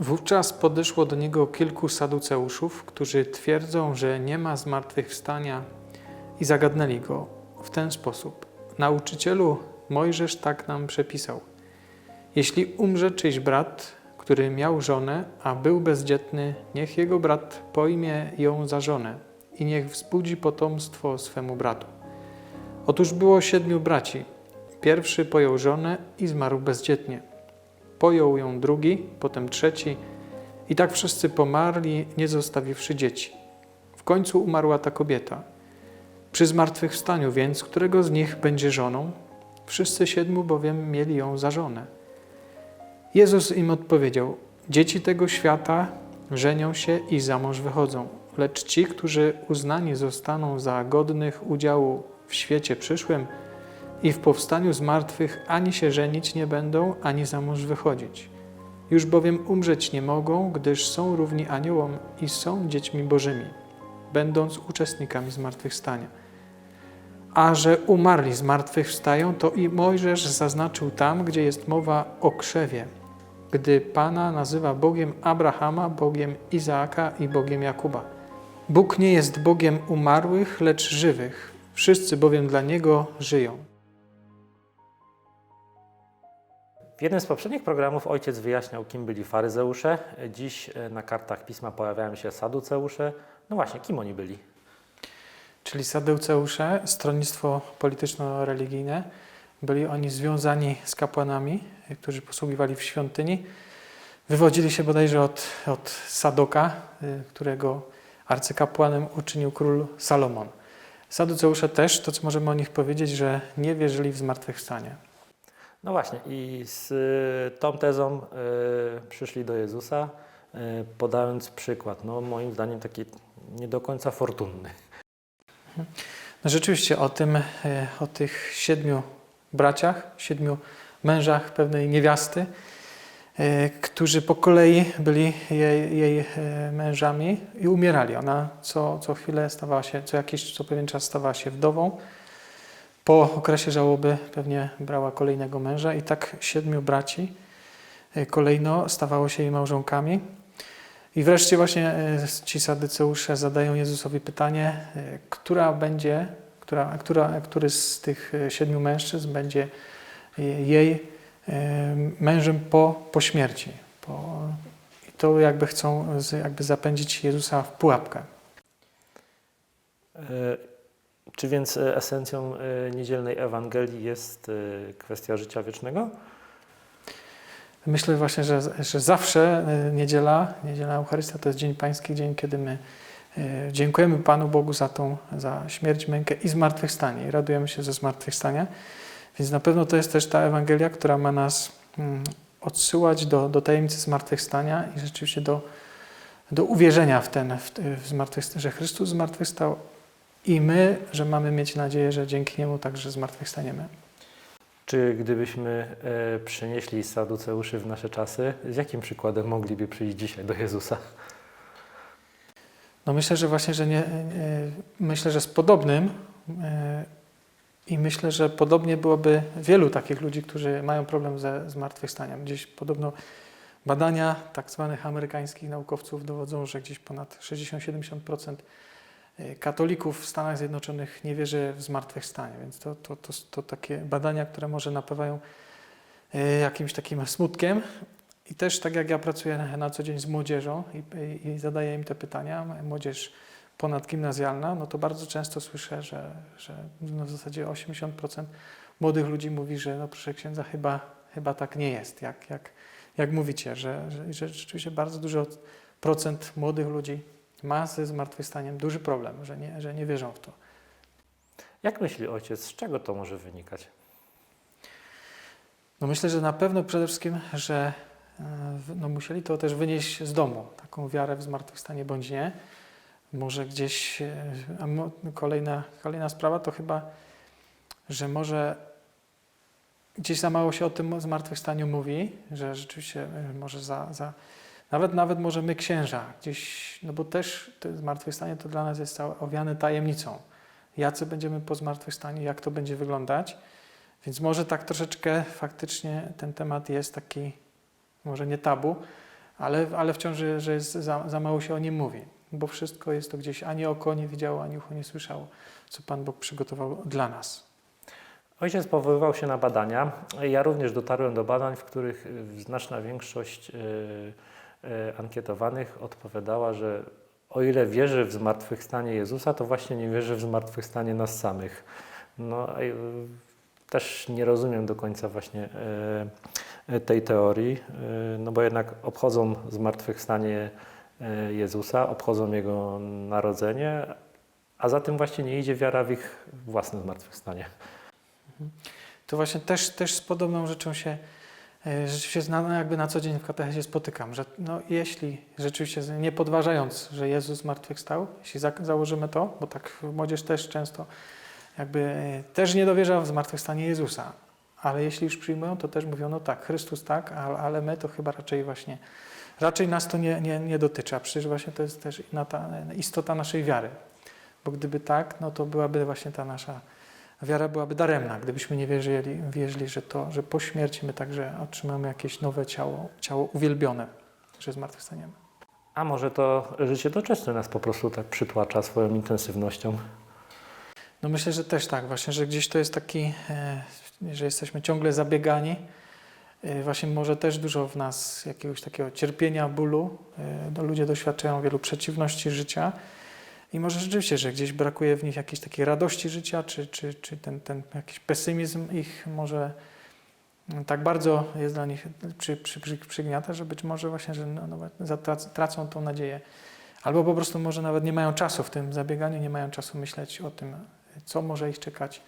Wówczas podeszło do niego kilku saduceuszów, którzy twierdzą, że nie ma zmartwychwstania i zagadnęli go w ten sposób. Nauczycielu, Mojżesz tak nam przepisał. Jeśli umrze czyjś brat, który miał żonę, a był bezdzietny, niech jego brat pojmie ją za żonę i niech wzbudzi potomstwo swemu bratu. Otóż było siedmiu braci. Pierwszy pojął żonę i zmarł bezdzietnie. Pojął ją drugi, potem trzeci, i tak wszyscy pomarli, nie zostawiwszy dzieci. W końcu umarła ta kobieta. Przy zmartwychwstaniu więc, którego z nich będzie żoną? Wszyscy siedmiu bowiem mieli ją za żonę. Jezus im odpowiedział: Dzieci tego świata żenią się i za mąż wychodzą, lecz ci, którzy uznani zostaną za godnych udziału w świecie przyszłym i w powstaniu z martwych, ani się żenić nie będą, ani za mąż wychodzić. Już bowiem umrzeć nie mogą, gdyż są równi aniołom i są dziećmi bożymi, będąc uczestnikami zmartwychwstania. A że umarli zmartwychwstają, to i Mojżesz zaznaczył tam, gdzie jest mowa o krzewie, gdy Pana nazywa Bogiem Abrahama, Bogiem Izaaka i Bogiem Jakuba. Bóg nie jest Bogiem umarłych, lecz żywych. Wszyscy bowiem dla Niego żyją. W jednym z poprzednich programów ojciec wyjaśniał, kim byli faryzeusze. Dziś e, na kartach pisma pojawiają się saduceusze. No właśnie, kim oni byli? czyli Sadeuceusze, stronnictwo polityczno-religijne. Byli oni związani z kapłanami, którzy posługiwali w świątyni. Wywodzili się bodajże od, od Sadoka, y, którego arcykapłanem uczynił król Salomon. Saduceusze też, to co możemy o nich powiedzieć, że nie wierzyli w zmartwychwstanie. No właśnie, i z y, tą tezą y, przyszli do Jezusa, y, podając przykład, no moim zdaniem taki nie do końca fortunny. No rzeczywiście o tym, e, o tych siedmiu braciach, siedmiu mężach pewnej niewiasty, e, którzy po kolei byli jej, jej mężami i umierali. Ona co, co chwilę stawała się, co jakiś, co pewien czas stawała się wdową. Po okresie żałoby pewnie brała kolejnego męża i tak siedmiu braci e, kolejno stawało się jej małżonkami. I wreszcie właśnie e, ci sadyceusze zadają Jezusowi pytanie, e, która będzie, która, która, który z tych siedmiu mężczyzn będzie jej mężem po, po śmierci. Po, I to jakby chcą jakby zapędzić Jezusa w pułapkę. Czy więc y, esencją y, niedzielnej Ewangelii jest y, kwestia życia wiecznego? Myślę właśnie, że, że zawsze e, niedziela, niedziela Eucharystia to jest Dzień Pański, dzień, kiedy my e, dziękujemy Panu Bogu za tą, za śmierć, mękę i zmartwychwstanie i radujemy się ze zmartwychwstania. Więc na pewno to jest też ta Ewangelia, która ma nas mm, odsyłać do, do tajemnicy zmartwychwstania i rzeczywiście do, do uwierzenia w ten, w, w że Chrystus zmartwychwstał i my, że mamy mieć nadzieję, że dzięki Niemu także zmartwychwstaniemy. Czy gdybyśmy e, przenieśli saduceuszy w nasze czasy, z jakim przykładem mogliby przyjść dzisiaj do Jezusa? No myślę, że właśnie, że nie, nie myślę, że z podobnym e, i myślę, że podobnie byłoby wielu takich ludzi, którzy mają problem ze zmartwychwstaniem. Gdzieś podobno badania tak zwanych amerykańskich naukowców dowodzą, że gdzieś ponad 60-70% e, katolików w Stanach Zjednoczonych nie wierzy w zmartwychwstanie, więc to, to, to, to takie badania, które może napawają e, jakimś takim smutkiem, i też tak jak ja pracuję na, co dzień z młodzieżą i, i, i zadaję im te pytania, młodzież ponadgimnazjalna, no to bardzo często słyszę, że, że no w zasadzie 80% młodych ludzi mówi, że no proszę księdza, chyba, chyba tak nie jest, jak, jak, jak mówicie, że, że, że rzeczywiście bardzo dużo procent młodych ludzi ma ze zmartwychwstaniem duży problem, że nie, że nie wierzą w to. Jak myśli ojciec, z czego to może wynikać? No myślę, że na pewno przede wszystkim, że e, no musieli to też wynieść z domu, taką wiarę w zmartwychwstanie bądź nie. Może gdzieś, e, kolejna, kolejna sprawa to chyba, że może gdzieś za mało się o tym zmartwychwstaniu mówi, że rzeczywiście e, może za, za nawet, nawet może my księża gdzieś, no bo też to zmartwychwstanie to dla nas jest owiane tajemnicą. Jacy będziemy po zmartwychwstaniu, jak to będzie wyglądać. Więc może tak troszeczkę faktycznie ten temat jest taki, może nie tabu, ale, ale wciąż, że- jest za, za mało się o nim mówi, bo wszystko jest to gdzieś ani oko nie widziało, ani ucho nie słyszało, co Pan Bóg przygotował dla nas. Ojciec powoływał się na badania. Ja również dotarłem do badań, w których znaczna większość y, y, ankietowanych odpowiadała, że o ile wierzy w zmartwychwstanie Jezusa, to właśnie nie wierzy w zmartwychwstanie nas samych. No, y, też nie rozumiem do końca właśnie y, tej teorii, no bo jednak obchodzą zmartwychwstanie Jezusa, obchodzą Jego narodzenie, a za tym właśnie nie idzie wiara w ich własne zmartwychwstanie. To właśnie też, też z podobną rzeczą się e, rzeczywiście na, jakby na co dzień w katechezie spotykam, że no, jeśli rzeczywiście nie podważając, że Jezus zmartwychwstał, jeśli za, założymy to, bo tak młodzież też często jakby e, też nie dowierza w zmartwychwstanie Jezusa, ale jeśli już przyjmują, to też mówią, no tak, Chrystus tak, ale, my to chyba raczej właśnie, raczej nas to nie, nie, nie dotyczy, a przecież właśnie to jest też istota naszej wiary, bo gdyby tak, no to byłaby właśnie ta nasza wiara byłaby daremna, gdybyśmy nie wierzyli, wierzyli że, to, że po śmierci my także otrzymamy jakieś nowe ciało, ciało uwielbione, że zmartwychwstaniemy. A może to życie doczesne nas po prostu tak przytłacza swoją intensywnością? No myślę, że też tak, właśnie, że gdzieś to jest taki, e, że jesteśmy ciągle zabiegani. E, Właśnie może też dużo w nas jakiegoś takiego cierpienia, bólu. E, No, ludzie doświadczają wielu przeciwności życia i może rzeczywiście, że gdzieś brakuje w nich jakiejś takiej radości życia, czy, czy, czy ten, ten jakiś pesymizm ich może mm, tak bardzo jest dla nich przy, przy, przy, przygniata, że być może właśnie, że no, zatrac- tracą tą nadzieję. Albo po prostu może nawet nie mają czasu w tym zabieganiu, nie mają czasu myśleć o tym, co może ich czekać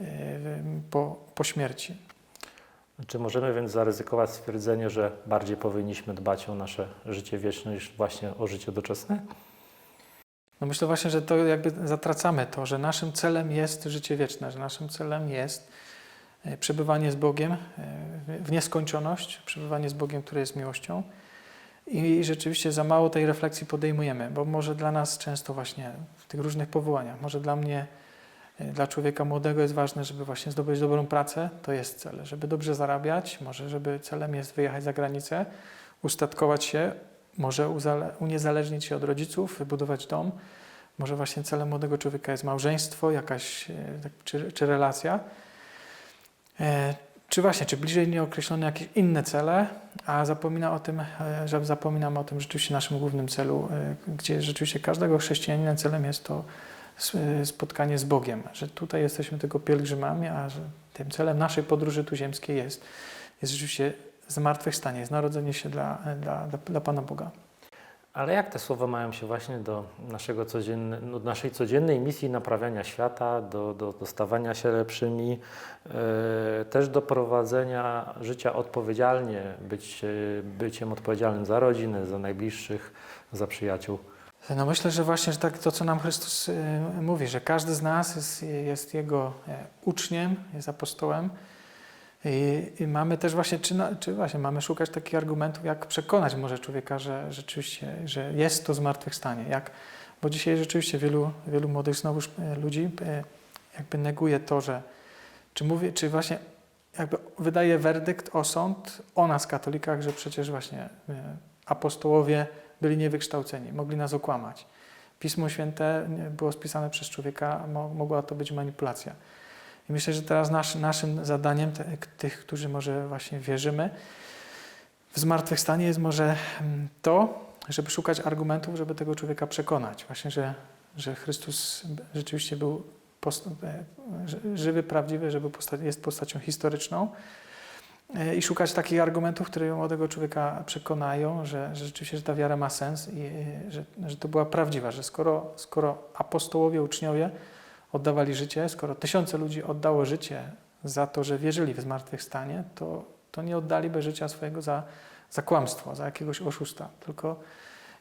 w- po, po śmierci. Czy możemy więc zaryzykować stwierdzenie, że bardziej powinniśmy dbać o nasze życie wieczne niż właśnie o życie doczesne? No myślę właśnie, że to jakby zatracamy to, że naszym celem jest życie wieczne, że naszym celem jest e, przebywanie z Bogiem e, w- nieskończoność, przebywanie z Bogiem, który jest miłością. I rzeczywiście za mało tej refleksji podejmujemy, bo może dla nas często właśnie w tych różnych powołaniach, może dla mnie, e, dla człowieka młodego jest ważne, żeby właśnie zdobyć dobrą pracę, to jest cel, żeby dobrze zarabiać, może żeby celem jest wyjechać za granicę, ustatkować się, może uniezależnić się od rodziców, wybudować dom. Może właśnie celem młodego człowieka jest małżeństwo, jakaś, e, tak, czy, czy relacja. E, Czy właśnie, czy bliżej nieokreślone jakieś inne cele, a zapomina o tym, e, że zapominamy o tym rzeczywiście naszym głównym celu, gdzie rzeczywiście każdego chrześcijanina celem jest to spotkanie z Bogiem, że tutaj jesteśmy tylko pielgrzymami, a że tym celem naszej podróży tu ziemskiej jest, jest rzeczywiście zmartwychwstanie, jest narodzenie się dla, dla, dla, Pana Boga. Ale jak te słowa mają się właśnie do, naszego codzienne, no, naszej codziennej misji naprawiania świata, do, do, do stawania się lepszymi, e, też do prowadzenia życia odpowiedzialnie, być, e, byciem odpowiedzialnym za rodzinę, za najbliższych, za przyjaciół? No myślę, że właśnie że tak to, co nam Chrystus y, mówi, że każdy z nas jest, jest Jego uczniem, jest apostołem i, mamy też właśnie, czy, czy właśnie mamy szukać takich argumentów, jak przekonać może człowieka, że rzeczywiście, że jest to zmartwychwstanie. Jak, bo dzisiaj rzeczywiście wielu, wielu młodych znowuż e, ludzi e, jakby neguje to, że czy mówi, czy właśnie jakby wydaje werdykt, osąd o nas katolikach, że przecież właśnie e, apostołowie byli niewykształceni, mogli nas okłamać. Pismo Święte było spisane przez człowieka, mo, mogła to być manipulacja. I myślę, że teraz nasz, naszym zadaniem, te, tych, którzy może właśnie wierzymy w zmartwychwstanie, jest może mm, to, żeby szukać argumentów, żeby tego człowieka przekonać. Właśnie, że, że Chrystus rzeczywiście był post, e, ży- żywy, prawdziwy, żeby posta- jest postacią historyczną. E, I szukać takich argumentów, które młodego człowieka przekonają, że, że rzeczywiście że ta wiara ma sens i że, że to była prawdziwa, że skoro, skoro apostołowie, uczniowie oddawali życie, skoro tysiące ludzi oddało życie za to, że wierzyli w zmartwychwstanie, to, to nie oddaliby życia swojego za, za kłamstwo, za jakiegoś oszusta. Tylko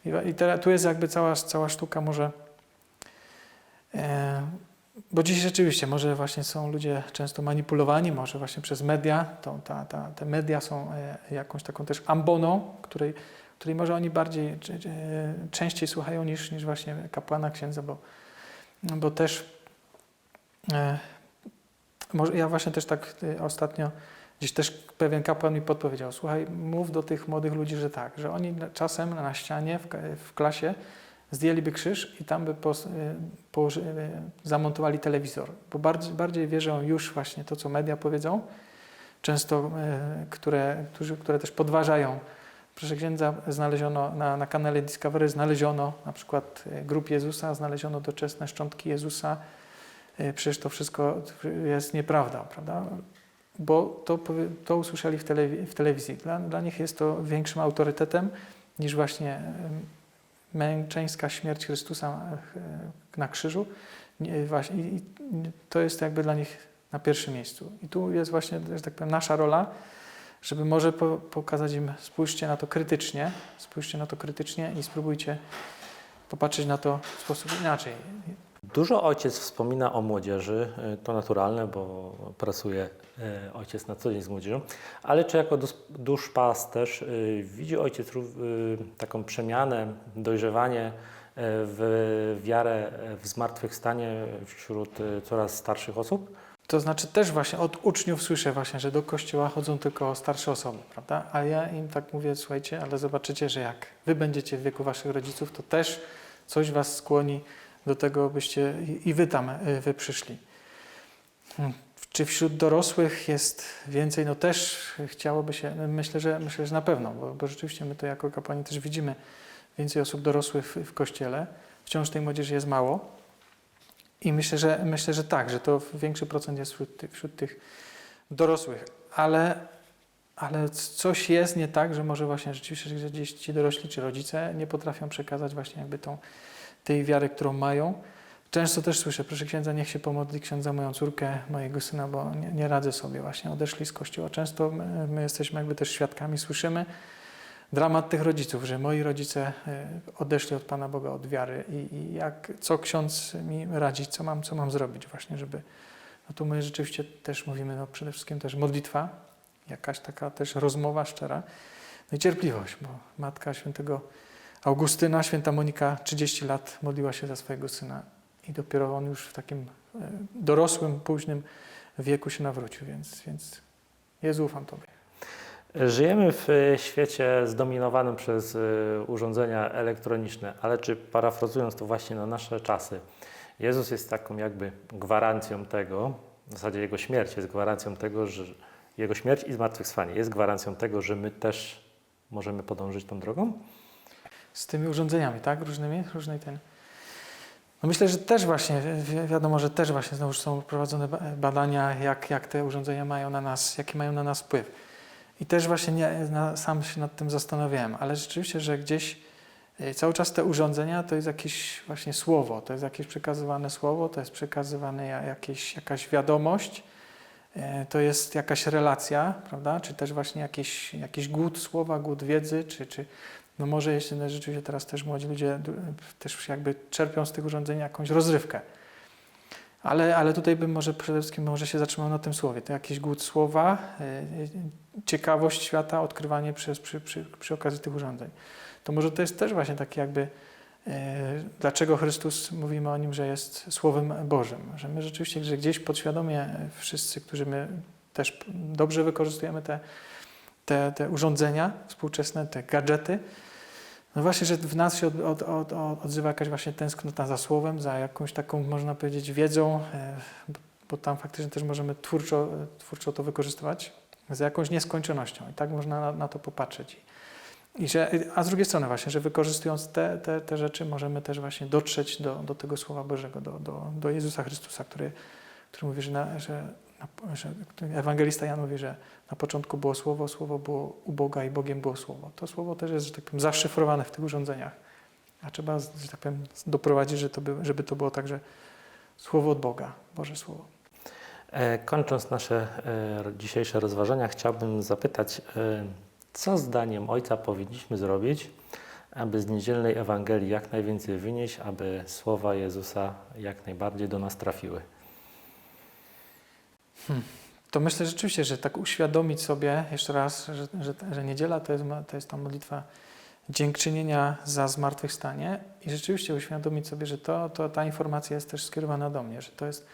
i, i tu jest jakby cała, cała sztuka może e, bo dziś rzeczywiście może właśnie są ludzie często manipulowani, może właśnie przez media. To, ta, ta, te media są e, jakąś taką też amboną, której, której może oni bardziej, e, częściej słuchają niż, niż właśnie kapłana, księdza, bo, bo też ja właśnie też tak e, ostatnio gdzieś też pewien kapłan mi podpowiedział, słuchaj, mów do tych młodych ludzi, że tak, że oni czasem na ścianie w, ka- w klasie zdjęliby krzyż i tam by położy, y, zamontowali telewizor, bo bardziej, bardziej wierzą już właśnie to, co media powiedzą, często, które, którzy, które też podważają. Proszę księdza, znaleziono na, na kanale Discovery, znaleziono na przykład grób Jezusa, znaleziono doczesne szczątki Jezusa. Y, Przecież to wszystko jest nieprawda, prawda? Bo to, to usłyszeli w, telewi- w telewizji. Dla, dla nich jest to większym autorytetem niż właśnie męczeńska śmierć Chrystusa e, na krzyżu. I, to jest jakby dla nich na pierwszym miejscu. I tu jest właśnie, że tak powiem, nasza rola, żeby może po, pokazać im, spójrzcie na to krytycznie, spójrzcie na to krytycznie i spróbujcie popatrzeć na to w sposób inaczej. Dużo ojciec wspomina o młodzieży, y, to naturalne, bo pracuje y, ojciec na co dzień z młodzieżą, ale czy jako dus- duszpasterz y, widzi ojciec taką przemianę, dojrzewanie w wiarę w zmartwychwstanie wśród coraz starszych osób? To znaczy też właśnie od uczniów słyszę właśnie, że do kościoła chodzą tylko starsze osoby, prawda? A ja im tak mówię, słuchajcie, ale zobaczycie, że jak wy będziecie w wieku waszych rodziców, to też coś was skłoni do tego, byście i- wy tam y, wy przyszli. Hmm. Czy wśród dorosłych jest więcej? No też chciałoby się, myślę, że myślę, że na pewno, bo, bo rzeczywiście my to jako kapłani też widzimy więcej osób dorosłych w, w kościele. Wciąż tej młodzieży jest mało. I myślę, że myślę, że tak, że to większy procent jest wśród wśród tych dorosłych, ale, ale coś jest nie tak, że może właśnie rzeczywiście, że gdzieś ci dorośli czy rodzice nie potrafią przekazać właśnie jakby tą, tej wiary, którą mają. Często też słyszę, proszę księdza, niech się pomodli ksiądz za moją córkę, mojego syna, bo nie, nie radzę sobie właśnie, odeszli z kościoła. Często my, my jesteśmy jakby też świadkami, słyszymy dramat tych rodziców, że moi rodzice e, odeszli od Pana Boga, od wiary i, i jak, co ksiądz mi radzi, co mam, co mam zrobić właśnie, żeby, no tu my rzeczywiście też mówimy, no przede wszystkim też modlitwa, jakaś taka też rozmowa szczera, no i cierpliwość, bo matka świętego Augustyna, święta Monika 30 lat modliła się za swojego syna i dopiero on już w takim e, dorosłym, późnym wieku się nawrócił, więc, więc Jezu, ufam Tobie. Żyjemy w e, świecie zdominowanym przez e, urządzenia elektroniczne, ale czy parafrazując to właśnie na nasze czasy, Jezus jest taką jakby gwarancją tego, w zasadzie Jego śmierć jest gwarancją tego, że Jego śmierć i zmartwychwstanie jest gwarancją tego, że my też możemy podążyć tą drogą? Z tymi urządzeniami, tak? Różnymi, różnej ten. No myślę, że też właśnie, wi- wiadomo, że też właśnie znowu są prowadzone ba- badania, jak, jak te urządzenia mają na nas, jaki mają na nas wpływ. I też właśnie nie, na, sam się nad tym zastanawiałem, ale rzeczywiście, że gdzieś y, cały czas te urządzenia to jest jakieś właśnie słowo, to jest jakieś przekazywane słowo, to jest przekazywane ja- jakieś, jakaś wiadomość, y, to jest jakaś relacja, prawda? Czy też właśnie jakiś, jakiś głód słowa, głód wiedzy, czy, czy no może jeśli rzeczywiście teraz też młodzi ludzie też jakby czerpią z tych urządzeń jakąś rozrywkę. Ale, ale tutaj bym może przede wszystkim może się zatrzymał na tym słowie. To jakiś głód słowa, y, ciekawość świata, odkrywanie przez, przy, przy, przy okazji tych urządzeń. To może to jest też właśnie takie jakby, y, dlaczego Chrystus, mówimy o Nim, że jest Słowem Bożym. Że my rzeczywiście, że gdzieś podświadomie wszyscy, którzy my też dobrze wykorzystujemy te, te, te urządzenia współczesne, te gadżety, no właśnie, że w nas się od, od, od, od, odzywa jakaś właśnie tęsknota za słowem, za jakąś taką, można powiedzieć, wiedzą, e, bo- tam faktycznie też możemy twórczo, twórczo to wykorzystywać, za jakąś nieskończonością. I tak można na, na to popatrzeć. I że, a z drugiej strony właśnie, że wykorzystując te, te, te rzeczy możemy też właśnie dotrzeć do, do tego Słowa Bożego, do, do, do Jezusa Chrystusa, który, który mówi, że, na, że, ewangelista Jan mówi, że na początku było Słowo, Słowo było u Boga i Bogiem było Słowo. To Słowo też jest, że tak powiem, zaszyfrowane w tych urządzeniach. A trzeba, że tak powiem, doprowadzić, że to by, żeby to było także Słowo od Boga, Boże Słowo. E, Kończąc nasze e, dzisiejsze rozważania, chciałbym zapytać, e, co zdaniem Ojca powinniśmy zrobić, aby z niedzielnej Ewangelii jak najwięcej wynieść, aby słowa Jezusa jak najbardziej do nas trafiły? To myślę rzeczywiście, że tak uświadomić sobie jeszcze raz, że, że, że niedziela to jest, to jest ta modlitwa dziękczynienia za zmartwychwstanie i rzeczywiście uświadomić sobie, że to, to, ta informacja jest też skierowana do mnie, że to jest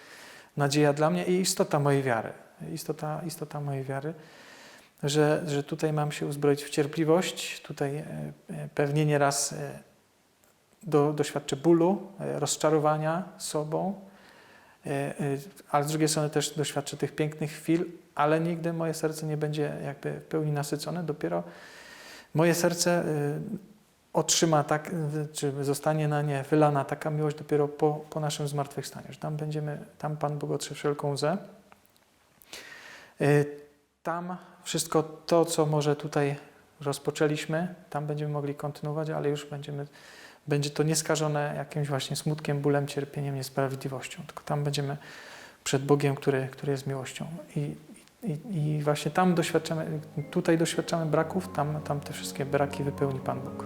nadzieja dla mnie i istota mojej wiary. istota, istota mojej wiary, że, że tutaj mam się uzbroić w cierpliwość, tutaj e, e, pewnie nieraz e, do, doświadczę bólu, rozczarowania sobą, ale z drugiej strony też doświadczę tych pięknych chwil, ale nigdy moje serce nie będzie jakby w pełni nasycone. Dopiero moje serce e, otrzyma tak, e, czy zostanie na nie wylana taka miłość dopiero po, po naszym zmartwychwstaniu. Że tam będziemy, tam Pan Bóg otrze wszelką łzę. E, Tam wszystko to, co może tutaj rozpoczęliśmy, tam będziemy mogli kontynuować, ale już będziemy, będzie to nieskażone jakimś właśnie smutkiem, bólem, cierpieniem, niesprawiedliwością. Tylko tam będziemy przed Bogiem, który, który jest miłością. I, i, I właśnie tam doświadczamy, tutaj doświadczamy braków, tam, tam te wszystkie braki wypełni Pan Bóg.